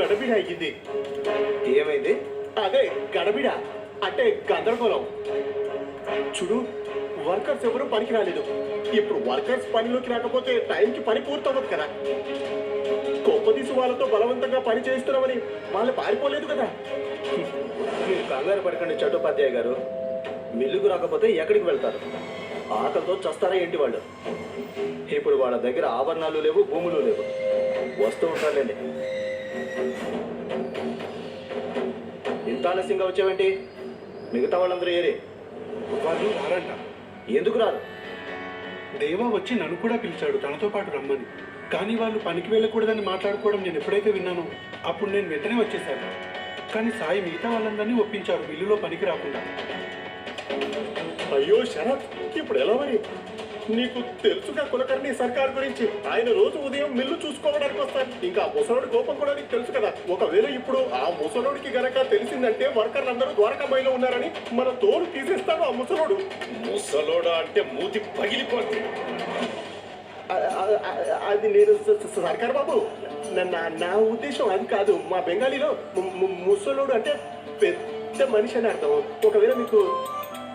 గడబిడ అయ్యింది. ఏమైంది? అదే గడబిడ అంటే గందరగోళం. చూడు వర్కర్స్ ఎవరు పనికి రాలేదు. ఇప్పుడు వర్కర్స్ పనిలోకి రాకపోతే టైంకి పని పూర్తవ్వదు కదా. కొప్పదీసి వాళ్ళతో బలవంతంగా పని చేస్తున్నామని వాళ్ళు పారిపోలేదు కదా. మీరు కంగారు పడకండి చట్టోపాధ్యాయ గారు. మిల్లుకు రాకపోతే ఎక్కడికి వెళ్తారు? ఆకలితో చస్తారా ఏంటి వాళ్ళు? ఇప్పుడు వాళ్ళ దగ్గర ఆభరణాలు లేవు భూములు లేవు. వస్తూ ఉంటారులేండి. ఇంత ఆలస్యంగా వచ్చావేంటి? మిగతా వాళ్ళందరూ ఏరే? వాళ్ళు రారంట. ఎందుకు రారు? దేవా వచ్చి నన్ను కూడా పిలిచాడు తనతో పాటు రమ్మని. కానీ వాళ్ళు పనికి వెళ్ళకూడదని మాట్లాడుకోవడం నేను ఎప్పుడైతే విన్నానో అప్పుడు నేను వెంటనే వచ్చేసాను. కానీ సాయి మిగతా వాళ్ళందరినీ ఒప్పించారు మిల్లులో పనికి రాకుండా. అయ్యో శరత్ ఇప్పుడు ఎలా మరి? నీకు తెలుసుగా కులకర్ణి సర్కార్ గురించి. ఆయన రోజు ఉదయం మిల్లు చూసుకోవడానికి వస్తారు ఇంకా ముసలోడి కోపం కూడా నీకు తెలుసు కదా. ఒకవేళ ఇప్పుడు ఆ ముసలోడికి గనక తెలిసిందంటే వర్కర్లు అందరూ ద్వారకాబాయిలో ఉన్నారని మన తోలు తీసేస్తాడు ఆ ముసలోడు. ముసలోడా అంటే మూతి పగిలిపోతుంది అది నేను సర్కార్ బాబు నా- ఉద్దేశం అది కాదు. మా బెంగాలీలో ముసలోడు అంటే పెద్ద మనిషి అని అర్థం. ఒకవేళ మీకు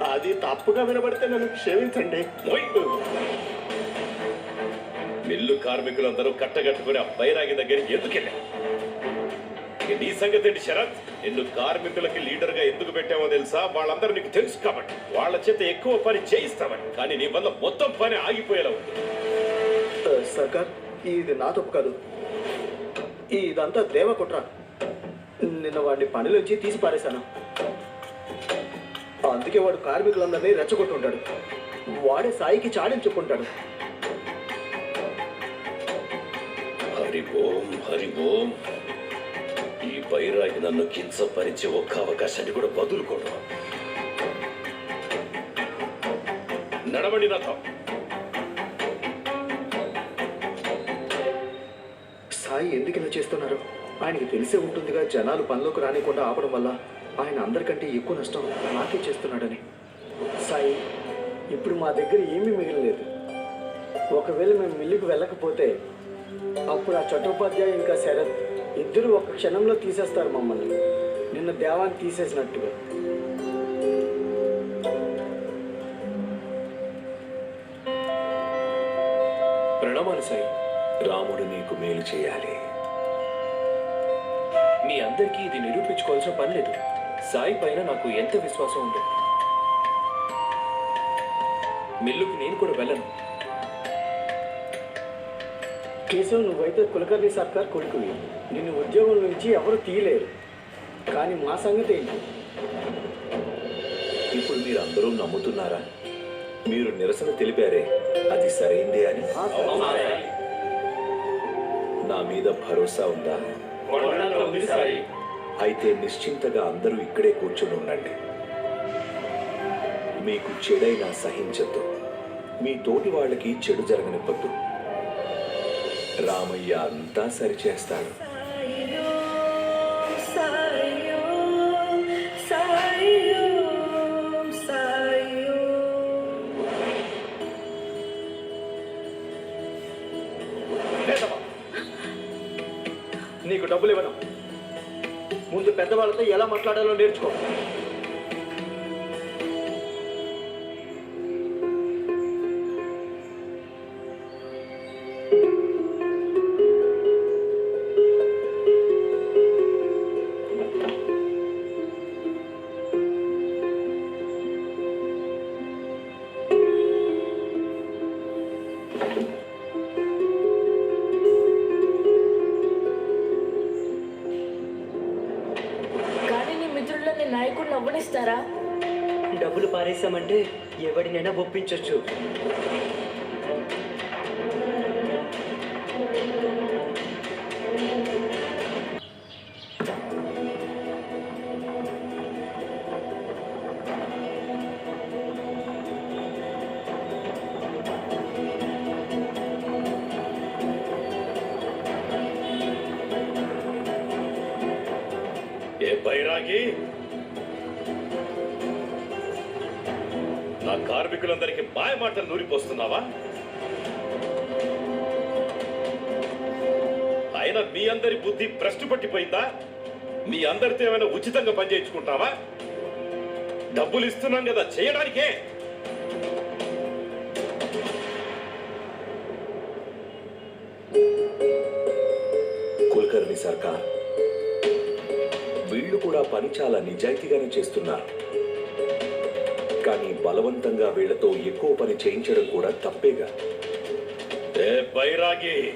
అది తప్పుగా వినబడితే నన్ను క్షమించండి. మిల్లు కార్మికులందరూ కట్టగట్టుకుని ఆ బైరాగి దగ్గరికి ఎందుకు వెళ్ళారు ఇక నీ సంగతి ఏంటి శరత్? నిన్ను కార్మికులకి లీడర్గా ఎందుకు పెట్టావో తెలుసా? వాళ్ళందరూ నీకు తెలుసు కాబట్టి. వాళ్ళ చేత ఎక్కువ పని చేయిస్తామని. కానీ నీ వల్ల మొత్తం పని ఆగిపోయేలా ఉంది. సర్కార్ ఇది నా తప్పు కాదు. ఇదంతా దేవ కుట్ర నిన్న వాడిని పనిలోంచి తీసి పారేశాను అందుకే వాడు కార్మికులందరినీ రెచ్చగొట్టుంటాడు. వాడే సాయికి చాడించుకుంటాడు హరి ఓం హరి ఓం. ఈ బైరాగి నన్ను కించపరిచే ఒక్క అవకాశాన్ని కూడా వదులుకోవడం నడవండి రథం. సాయి ఎందుకు ఇలా చేస్తున్నారు? ఆయనకి తెలిసే ఉంటుందిగా జనాలు పనిలోకి రానికుండా ఆపడం వల్ల. ఆయన అందరికంటే ఎక్కువ నష్టం నాకే చేస్తున్నాడని. సాయి ఇప్పుడు మా దగ్గర ఏమీ మిగలలేదు. ఒకవేళ మేము మిల్లుకు వెళ్ళకపోతే అప్పుడు ఆ చట్టోపాధ్యాయ ఇంకా శరత్ ఇద్దరు ఒక క్షణంలో తీసేస్తారు మమ్మల్ని. నిన్న దేవాన్ని తీసేసినట్టుగా. ప్రణమాలు సాయి. రాముడు నీకు మేలు చేయాలి. మీ అందరికీ ఇది నిరూపించుకోవాల్సిన పని లేదు. సాయి పైన నాకు ఎంత విశ్వాసం ఉందో. మిల్లుకి నేను కూడా వెళ్ళను. కేశవ్ నువ్వైతే కులకర్ణి సర్కార్ కొడుకువి. నిన్ను ఉద్యోగం నుంచి ఎవరు తీయలేరు. కానీ మా సంగతి ఏంటి? ఇప్పుడు మీరు అందరూ నమ్ముతున్నారా? మీరు నిరసన తెలిపారే అది సరైందే అని. నా మీద భరోసా ఉందా? అయితే నిశ్చింతగా అందరూ ఇక్కడే కూర్చొని ఉండండి. మీకు చెడైనా సహించద్దు. మీ తోటి వాళ్ళకి చెడు జరగనివ్వద్దు. రామయ్య అంతా సరిచేస్తాడు. నీకు డబ్బులు ఇవ్వను. ముందు పెద్దవాళ్ళతో ఎలా మాట్లాడాలో నేర్చుకో. cho. మాటలు నూరిపోస్తున్నావా? ఆయన మీ అందరి బుద్ధి భ్రష్టు పట్టిపోయిందా మీ అందరితో ఏమైనా ఉచితంగా పనిచేయించుకుంటావా డబ్బులు ఇస్తున్నాం కదా చేయడానికే! కుల్కర్ణి సర్కార్ వీళ్ళు కూడా పని చాలా నిజాయితీగానే చేస్తున్నారు. కానీ బలవంతంగా వీళ్ళతో ఎక్కువ పని చేయించడం కూడా తప్పేగా. ఏ బైరాగి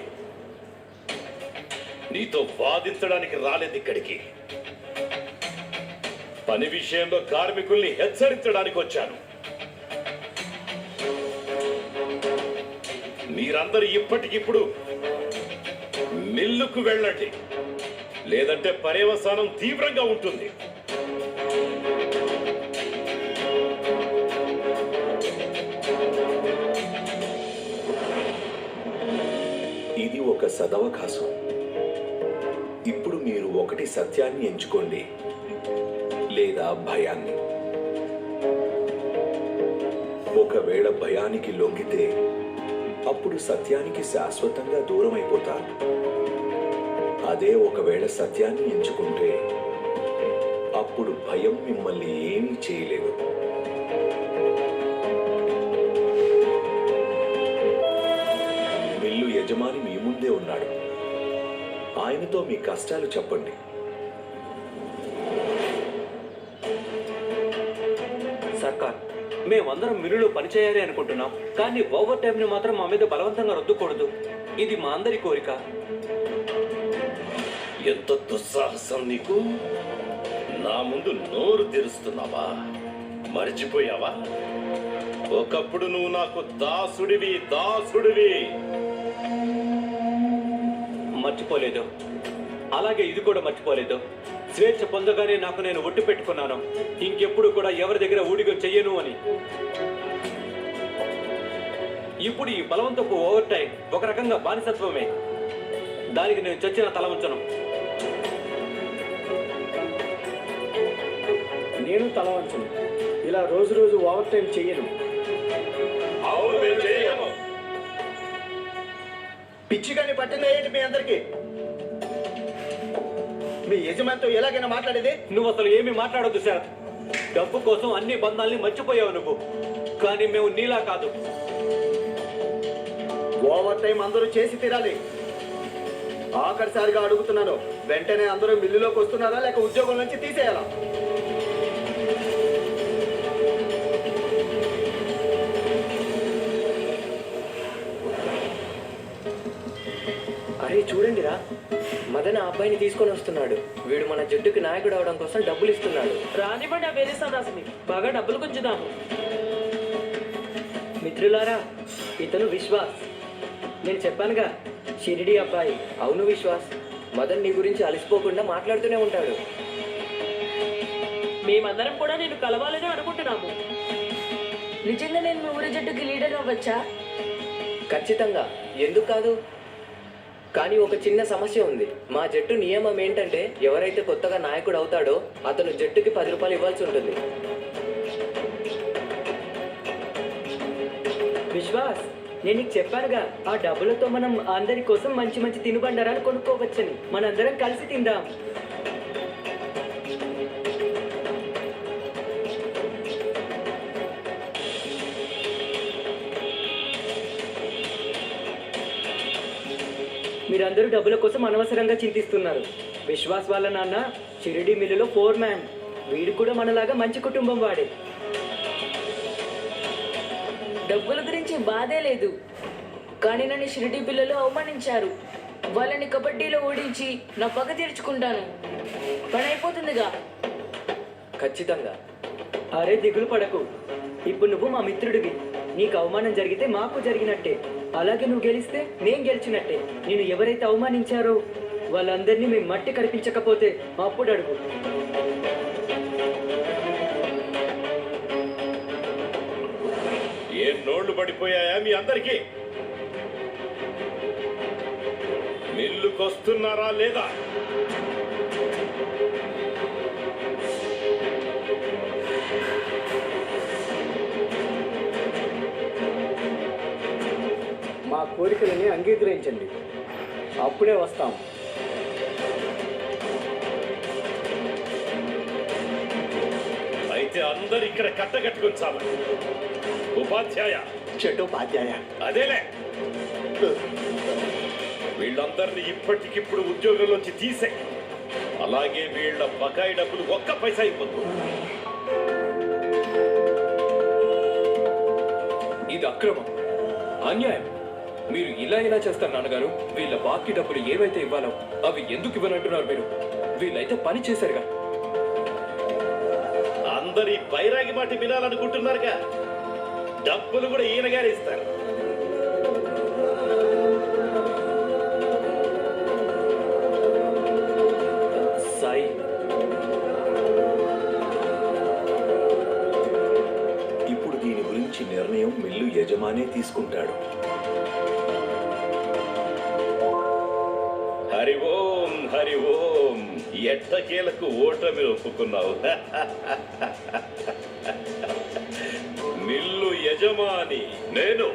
నీతో వాదించడానికి రాలేదు ఇక్కడికి. పని విషయంలో కార్మికుల్ని హెచ్చరించడానికి వచ్చాను. మీరందరూ ఇప్పటికిప్పుడు మిల్లుకు వెళ్ళండి. లేదంటే పర్యవసానం తీవ్రంగా ఉంటుంది. సదవకాశం ఇప్పుడు మీరు ఒకటి సత్యాన్ని ఎంచుకోండి. లేదా భయాన్ని. ఒకవేళ భయానికి లొంగితే అప్పుడు సత్యానికి శాశ్వతంగా దూరం అయిపోతారు అదే ఒకవేళ సత్యాన్ని ఎంచుకుంటే అప్పుడు భయం మిమ్మల్ని ఏమీ చేయలేదు. ఉన్నాడు. ఆయనతో మీ కష్టాలు చెప్పండి. సర్కార్ మేమందరం మిల్లులో పనిచేయాలి అనుకుంటున్నాం. కానీ ఓవర్ టైంని మాత్రం మా మీద బలవంతంగా రద్దుకూడదు. ఇది మా అందరి కోరిక. ఎంత దుస్సాహసం నీకు? నా ముందు నోరు తెరుస్తున్నావా? మర్చిపోయావా? ఒకప్పుడు నువ్వు నాకు దాసుడివి దాసుడివి. మర్చిపోలేదు. అలాగే ఇది కూడా మర్చిపోలేదు. స్వేచ్ఛ పొందగానే నాకు నేను ఒట్టు పెట్టుకున్నాను. ఇంకెప్పుడు కూడా ఎవరి దగ్గర ఊడిగో చెయ్యను అని. ఇప్పుడు ఈ బలవంతపు ఓవర్ టైం ఒక రకంగా బానిసత్వమే. దానికి నేను చచ్చిన తల ఉంచను. నేను తల వంచను. ఇలా రోజు రోజు ఓవర్ టైం చెయ్యను. పిచ్చిగాని పట్టిందా ఏంటి మీ అందరికి? మీ యజమానితో ఎలాగైనా మాట్లాడేది? నువ్వు అసలు ఏమీ మాట్లాడొద్దు సార్. డబ్బు కోసం అన్ని బంధాల్ని మర్చిపోయావు నువ్వు. కానీ మేము నీలా కాదు. ఓవర్ టైం అందరూ చేసి తీరాలి. ఆఖరిసారిగా అడుగుతున్నాను వెంటనే అందరూ మిల్లులోకి వస్తున్నారా లేక ఉద్యోగం నుంచి తీసేయాలా? చూడండి రా మదన్ ఆ అబ్బాయిని తీసుకొని వస్తున్నాడు. వీడు మన జట్టుకి నాయకుడు అవడం కోసం డబ్బులు ఇస్తున్నాడు. రానివ్వండి ఆ వేరే సదాసిని బాగా డబ్బులు గుంజుదాము మిత్రులారా ఇతను విశ్వాస్. నేను చెప్పానుగా షిరిడి అబ్బాయి. అవును విశ్వాస్ మదన్ నీ గురించి అలసిపోకుండా మాట్లాడుతూనే ఉంటాడు. మేమందరం కూడా నేను కలవాలని అనుకుంటున్నాము. నిజంగా నేను మీ ఊరి జట్టుకి లీడర్ అవ్వచ్చా? ఖచ్చితంగా. ఎందుకు కాదు? కానీ ఒక చిన్న సమస్య ఉంది. మా జట్టు నియమం ఏంటంటే ఎవరైతే కొత్తగా నాయకుడు అవుతాడో అతను జట్టుకి పది రూపాయలు ఇవ్వాల్సి ఉంటుంది. విశ్వాస్ నేను నీకు చెప్పానుగా ఆ డబ్బులతో మనం అందరి కోసం మంచి మంచి తినుబండారాలు కొనుక్కోవచ్చని. మనందరం కలిసి తిందాం. మీరందరూ డబ్బుల కోసం అనవసరంగా చింతిస్తున్నారు. విశ్వాస్ వాళ్ళ నాన్న షిరిడి మిల్లులో ఫోర్ మ్యాన్. వీడు కూడా మనలాగా మంచి కుటుంబం వాడే. డబ్బుల గురించి బాధే లేదు. కానీ నన్ను షిరిడి పిల్లలు అవమానించారు. వాళ్ళని కబడ్డీలో ఓడించి నా పగ తీర్చుకుంటాను. పని అయిపోతుందిగా ఖచ్చితంగా. అరే దిగులు పడకు. ఇప్పుడు నువ్వు మా మిత్రుడివి. నీకు అవమానం జరిగితే మాకు జరిగినట్టే. అలాగే నువ్వు గెలిస్తే నేను గెలిచినట్టే. నేను ఎవరైతే అవమానించారో వాళ్ళందరినీ మేము మట్టి కనిపించకపోతే అప్పుడు అడుగు. ఏం నోళ్ళు పడిపోయాయా మీ అందరికీ? మిల్లుకొస్తున్నారా లేదా? కోరికలని అంగీకరించండి. అప్పుడే వస్తాం. అయితే అందరు ఇక్కడ కట్టగట్టుకుని చావండి ఉపాధ్యాయ. చెడ్డోపాధ్యాయ అదేలే. వీళ్ళందరినీ ఇప్పటికిప్పుడు ఉద్యోగంలోంచి తీసే. అలాగే వీళ్ళ బకాయి డబ్బులు ఒక్క పైసా ఇవ్వద్దు ఇది అక్రమం. అన్యాయం. మీరు ఇలా ఇలా చేస్తారు నాన్నగారు. వీళ్ళ బాకీ డబ్బులు ఏవైతే ఇవ్వాలో అవి ఎందుకు ఇవ్వనంటున్నారు మీరు? వీళ్ళైతే పని చేశారుగా. అందరి బైరాగి మాట వినాలనుకుంటున్నారుగా. డబ్బులు కూడా ఈయన గారు ఇస్తారు. సాయి. ఇప్పుడు దీని గురించి నిర్ణయం మిల్లు యజమానే తీసుకుంటాడు. ఎట్టకేలకు ఓటమి ఒప్పుకున్నావు. మిల్లు యజమాని నేను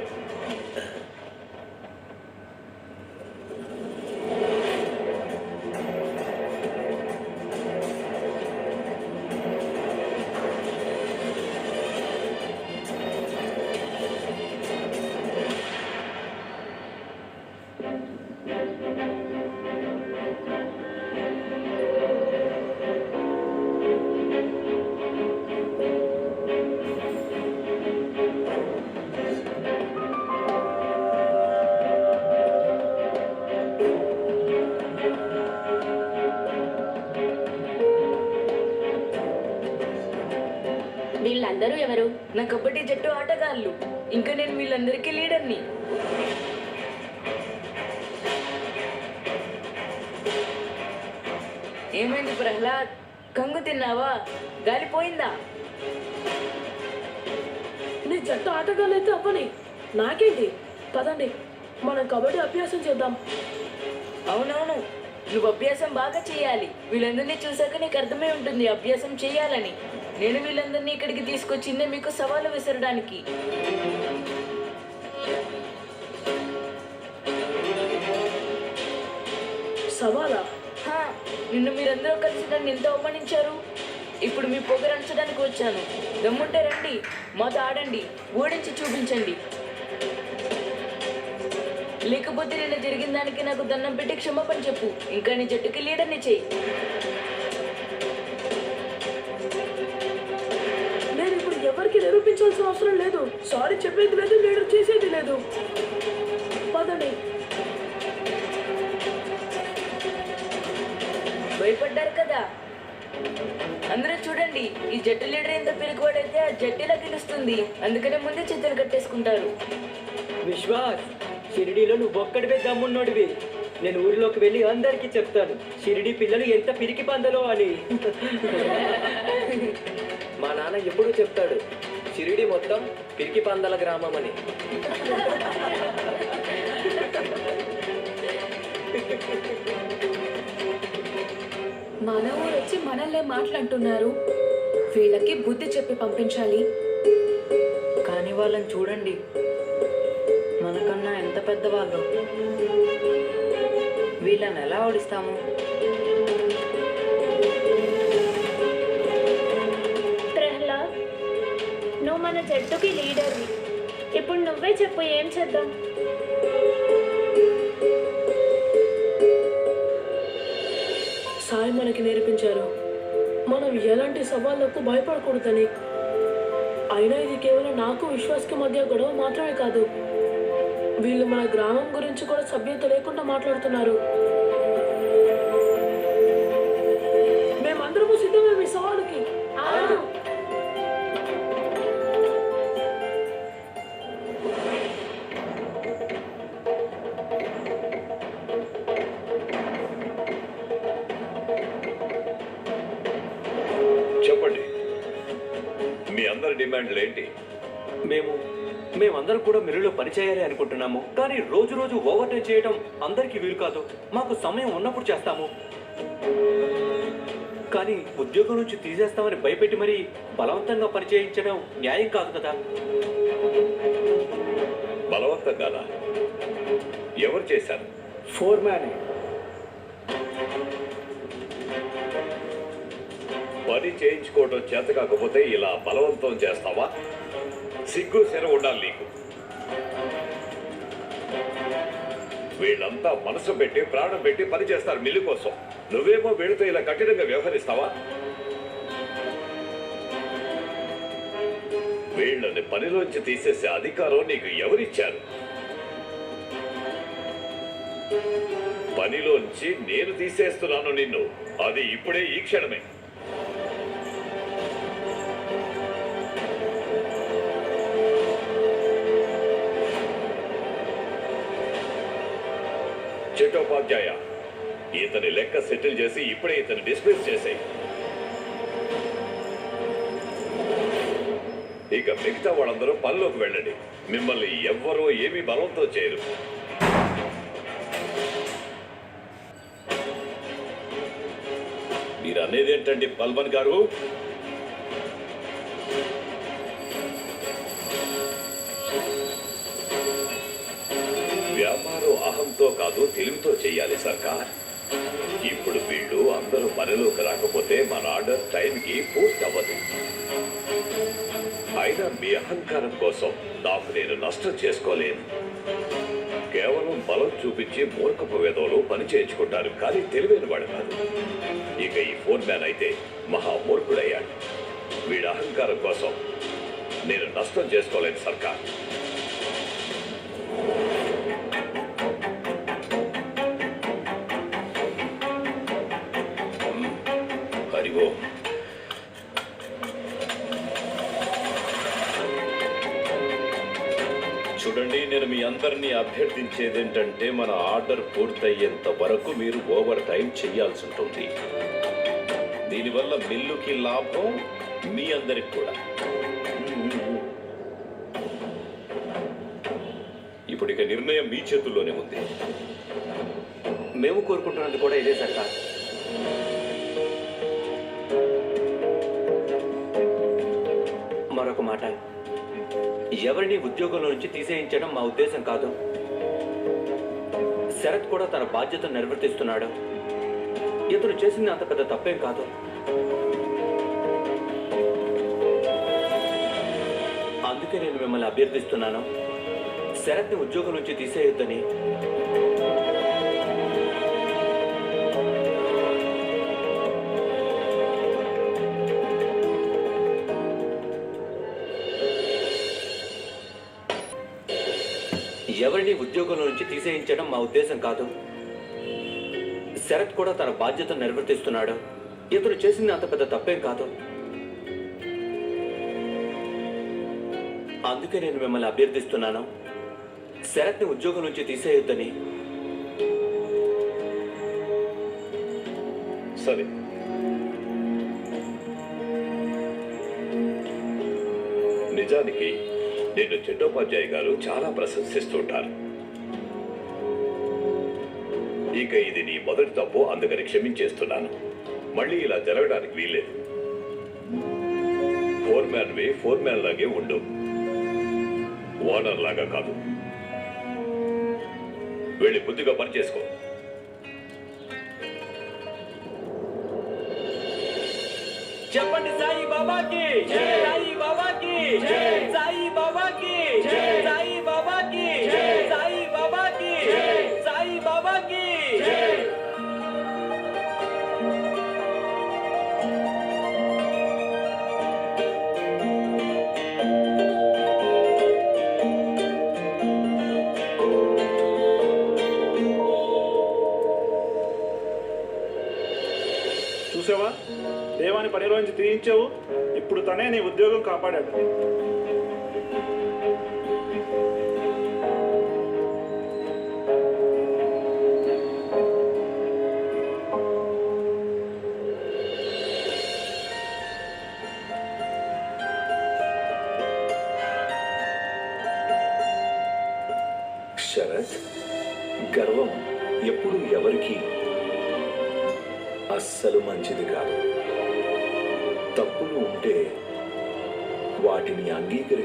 ఎవరు? నా కబడ్డీ జట్టు ఆటగాళ్ళు. ఇంకా నేను వీళ్ళందరికీ లీడర్ని. ఏమైంది ప్రహ్లాద్? కంగు తిన్నావా? గాలిపోయిందా నీ జట్టు ఆటగాళ్ళైతే అవ్వని. నాకేంటి? పదండి మనం కబడ్డీ అభ్యాసం చేద్దాం. అవునవును. నువ్వు అభ్యాసం బాగా చేయాలి. వీళ్ళందరినీ చూసాక నీకు అర్థమై ఉంటుంది అభ్యాసం చేయాలని. నేను వీళ్ళందరినీ ఇక్కడికి తీసుకొచ్చిందే మీకు సవాలు విసరడానికి. సవాలా? నిన్ను మీరందరూ కలిసి నన్ను ఎంత అవమానించారు? ఇప్పుడు మీ పొగరంచడానికి వచ్చాను. దమ్ముంటే రండి మాతో ఆడండి ఓడించి చూపించండి. లేకపోతే నిన్న జరిగిన దానికి నాకు దండం పెట్టి క్షమాపణ చెప్పు. ఇంకా నీ జట్టుకి లీడర్ని చెయ్యి. నేను ఇప్పుడు ఎవరికి నిరూపించాల్సిన అవసరం లేదు. సారీ చెప్పేది లేదు లీడర్ చేసేది లేదు. పదండి. భయపడ్డారు కదా? అందరూ చూడండి ఈ జట్టు లీడర్ ఎంత పిరికివాడైతే ఆ జట్టు ఇలా గెలుస్తుంది. అందుకనే ముందే చేతులు కట్టేసుకుంటారు. విశ్వాస్! షిరిడీలో నువ్వు ఒక్కడివే దమ్మున్నోడివి. నేను ఊరిలోకి వెళ్ళి అందరికీ చెప్తాను షిరిడి పిల్లలు ఎంత పిరికి పందలో అని. మా నాన్న ఎప్పుడూ చెప్తాడు షిరిడి మొత్తం పిరికి పందల గ్రామం అని మన ఊరు వచ్చి మనల్నే మాట్లాడుతున్నారు. వీళ్ళకి బుద్ధి చెప్పి పంపించాలి. కానీ వాళ్ళని చూడండి మనకన్నా ఎంత పెద్దవాళ్ళు? వీళ్ళని ఎలా ఓడిస్తాము? ప్రహ్లాద్ నువ్వు మన జట్టుకి లీడర్వి. ఇప్పుడు నువ్వే చెప్పు ఏం చేద్దాం? సాయి మనకి నేర్పించారు. మనం ఎలాంటి సవాళ్ళకు భయపడకూడదని. అయినా ఇది కేవలం నాకు విశ్వాస్కి మధ్య గొడవ మాత్రమే కాదు. వీళ్ళు మన గ్రామం గురించి కూడా సభ్యత లేకుండా మాట్లాడుతున్నారు. మేమందరము సిద్ధమే మీ సవాలుకి మేమందరం కూడా మిల్లులో పనిచేయాలి అనుకుంటున్నాము. కానీ రోజు రోజు ఓవర్ టైం చేయడం అందరికీ వీలు కాదు. మాకు సమయం ఉన్నప్పుడు చేస్తాము. కానీ ఉద్యోగం నుంచి తీసేస్తామని భయపెట్టి మరీ బలవంతంగా పనిచేయించడం న్యాయం కాదు కదా. బలవంతంగానా ఎవరు చేశారు? ఫోర్ మ్యాన్ పని చేయించుకోవడం చేత కాకపోతే ఇలా బలవంతం చేస్తావా? సిగ్గు సెర ఉండాలి నీకు. వీళ్ళంతా మనసు పెట్టి ప్రాణం పెట్టి పని చేస్తారు మిల్లు కోసం. నువ్వేమో వీళ్ళతో ఇలా కఠినంగా వ్యవహరిస్తావా? వీళ్ళని పనిలోంచి తీసేసే అధికారం నీకు ఎవరిచ్చారు? పనిలోంచి నేను తీసేస్తున్నాను నిన్ను. అది ఇప్పుడే ఈ క్షణమే. చట్టోపాధ్యాయ ఇతని లెక్క సెటిల్ చేసి ఇప్పుడే ఇతని డిస్మిస్ చేసేయి. ఇక మిగతా వాళ్ళందరూ పనిలోకి వెళ్ళండి. మిమ్మల్ని ఎవ్వరూ ఏమీ బలంతో చేయరు. మీరు అనేది ఏంటండి పల్వన్ గారు? వ్యాపారం అహంతో కాదు తెలివితో చేయాలి సర్కార్. ఇప్పుడు వీళ్ళు అందరూ పనిలోకి రాకపోతే మన ఆర్డర్ టైంకి పూర్తి అవ్వదు అయినా మీ అహంకారం కోసం నాకు నేను నష్టం చేసుకోలేను. కేవలం బలం చూపించి మూర్ఖపు వేదంలో పని చేయించుకుంటారు కానీ తెలివైన వాడు కాదు. ఇక ఈ ఫోన్ మ్యాన్ అయితే మహా మూర్ఖుడయ్యాడు. వీడి అహంకారం కోసం నేను నష్టం చేసుకోలేను సర్కార్. చూడండి నేను మీ అందరినీ అభ్యర్థించేది ఏంటంటే మన ఆర్డర్ పూర్తయ్యేంత వరకు మీరు ఓవర్ టైం చేయాల్సి ఉంటుంది. దీనివల్ల మిల్లుకి లాభం మీ అందరికి కూడా. ఇప్పుడు ఇక నిర్ణయం మీ చేతుల్లోనే ఉంది. మేము కోరుకుంటున్నది కూడా ఇదే సర్కార్ మరొక మాట. ఎవరిని ఉద్యోగంలో నుంచి తీసేయించడం మా ఉద్దేశం కాదు. శరత్ కూడా తన బాధ్యతను నిర్వర్తిస్తున్నాడు. ఇతను చేసింది అంత పెద్ద తప్పేం కాదు. అందుకే నేను మిమ్మల్ని అభ్యర్థిస్తున్నాను. శరత్ని ఉద్యోగం నుంచి తీసేయొద్దని ఎవరిని ఉద్యోగంలో నుంచి తీసేయించడం మా ఉద్దేశం కాదు. శరత్ కూడా తన బాధ్యతను నిర్వర్తిస్తున్నాడు. ఇతను చేసింది అంత పెద్ద తప్పేం కాదు. అందుకే నేను మిమ్మల్ని అభ్యర్థిస్తున్నాను. శరత్ని ఉద్యోగం నుంచి తీసేయొద్దని. సరే. నిజానికి నేను చట్టోపాధ్యాయ గారు చాలా ప్రశంసిస్తుంటారు. ఇక ఇది నీ మొదటి తప్పు అందుకని క్షమించేస్తున్నాను. మళ్ళీ ఇలా జరగడానికి వీల్లేదు. Four man way four man లాగే ఉండు. ఓనర్ లాగా కాదు. వెళ్ళి బుద్ధిగా పని చేసుకో. చెప్పండి సాయి బాబాకి. సాయి బాబాకి సాయి బాబాకి సాయి బాబాకి సాయి బాబాకి సాయి బాబాకి చూసావా? దేవాని పనిలోంచి తీయించావు. ఇప్పుడు తనే నీ ఉద్యోగం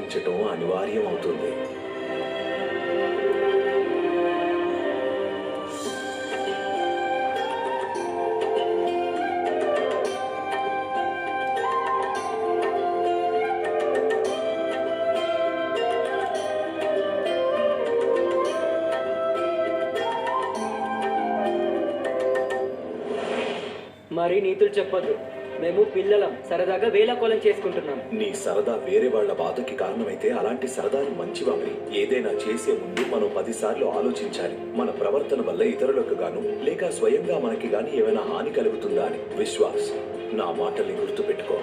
ఉంచటం అనివార్యం అవుతుంది మరీ నీతులు చెప్పదు మేము పిల్లలం సరదాగా వేలకోలం చేసుకుంటున్నాం. నీ సరదా వేరే వాళ్ళ బాధకి కారణమైతే అలాంటి సరదాలు మంచివారి ఏదైనా చేసే ముందు మనం పదిసార్లు ఆలోచించాలి. మన ప్రవర్తన వల్ల ఇతరులకు గాను లేక స్వయంగా మనకి గాని ఏమైనా హాని కలుగుతుందా అని. విశ్వాస్ నా మాటల్ని గుర్తుపెట్టుకో.